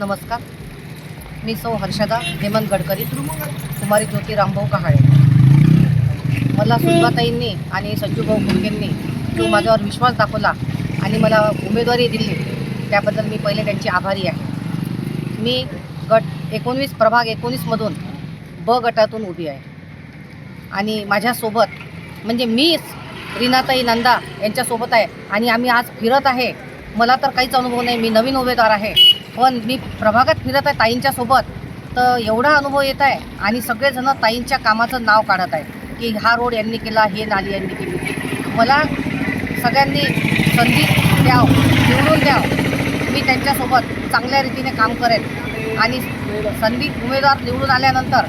नमस्कार. मी सौ हर्षदा हेमंत गडकरी. कुमारी ज्योती रामभाऊ कहाळे. मला सुलभाताईंनी आणि संजूभाऊ फुलकेंनी जो माझ्यावर विश्वास दाखवला आणि मला उमेदवारी दिली त्याबद्दल मी पहिले त्यांची आभारी आहे. मी गट एकोणवीस प्रभाग एकोणीसमधून ब गटातून उभी आहे. आणि माझ्यासोबत म्हणजे मीच रीनाताई नंदा यांच्यासोबत आहे आणि आम्ही आज फिरत आहे. मला तर काहीच अनुभव नाही मी नवीन उमेदवार आहे. पण मी प्रभागात फिरत आहे ताईंच्या सोबत तर एवढा अनुभव येत आहे आणि सगळेजण ताईंच्या कामाचं नाव काढत आहे की हा रोड यांनी केला हे नाली यांनी केली. मला सगळ्यांनी संधी द्याव निवडून द्याव. मी त्यांच्यासोबत चांगल्या रीतीने काम करेन आणि संधी उमेदवार निवडून आल्यानंतर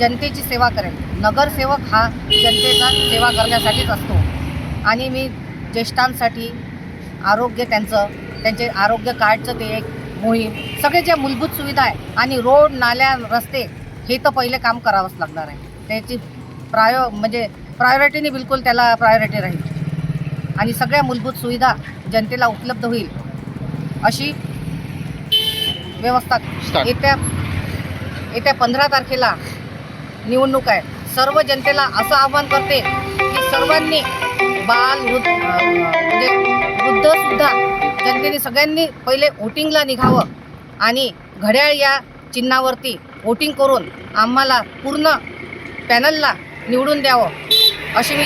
जनतेची सेवा करेन. नगरसेवक हा जनतेचा सेवा करण्यासाठीच असतो. आणि मी ज्येष्ठांसाठी आरोग्य त्यांचं त्यांचे आरोग्य कार्डचं ते एक मोहीम. सगळे ज्या मूलभूत सुविधा आहे आणि रोड नाल्या रस्ते हे तर पहिले काम करावंच लागणार आहे. त्याची प्रायो म्हणजे प्रायोरिटीने बिलकुल त्याला प्रायोरिटी राहील. आणि सगळ्या मूलभूत सुविधा जनतेला उपलब्ध होईल. अशी व्यवस्था. येत्या येत्या पंधरा तारखेला निवडणूक आहे. सर्व जनतेला असं आव्हान करते की सर्वांनी बाल म्हणजे जनतेने सगळ्यांनी पहिले वोटिंगला निघावं आणि घड्याळ या चिन्हावरती वोटिंग करून आम्हाला पूर्ण पॅनलला निवडून द्यावं अशी मी